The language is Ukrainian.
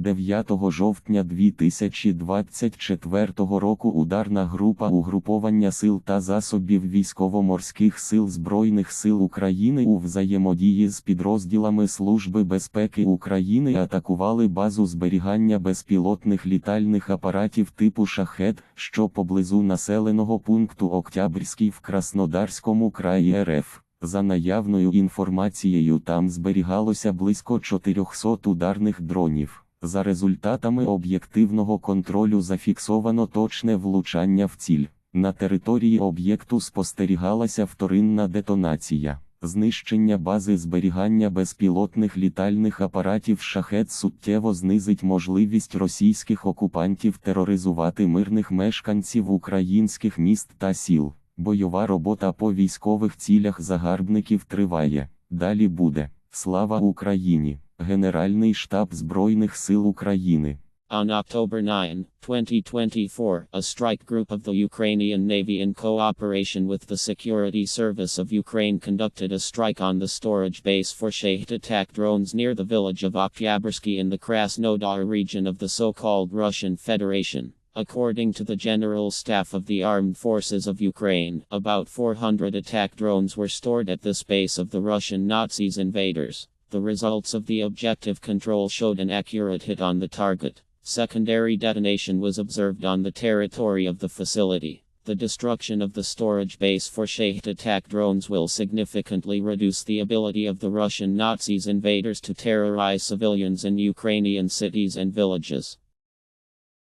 9 жовтня 2024 року ударна група угруповання сил та засобів військово-морських сил Збройних сил України у взаємодії з підрозділами Служби безпеки України атакували базу зберігання безпілотних літальних апаратів типу шахет, що поблизу населеного пункту Октябрьський в Краснодарському краї РФ. За наявною інформацією, там зберігалося близько 400 ударних дронів. За результатами об'єктивного контролю зафіксовано точне влучання в ціль. На території об'єкту спостерігалася вторинна детонація. Знищення бази зберігання безпілотних літальних апаратів шахет суттєво знизить можливість російських окупантів тероризувати мирних мешканців українських міст та сіл. Бойова робота по військових цілях загарбників триває. Далі буде. Слава Україні! Генеральний штаб Збройних сил України. On October 9, 2024, a strike group of the Ukrainian Navy in cooperation with the Security Service of Ukraine conducted a strike on the storage base for Shahed attack drones near the village of Oktyabrski in the Krasnodar region of the so-called Russian Federation. According to the General Staff of the Armed Forces of Ukraine, about 400 attack drones were stored at this base of the Russian Nazis invaders. The results of the objective control showed an accurate hit on the target. Secondary detonation was observed on the territory of the facility. The destruction of the storage base for Shahed attack drones will significantly reduce the ability of the Russian Nazis invaders to terrorize civilians in Ukrainian cities and villages.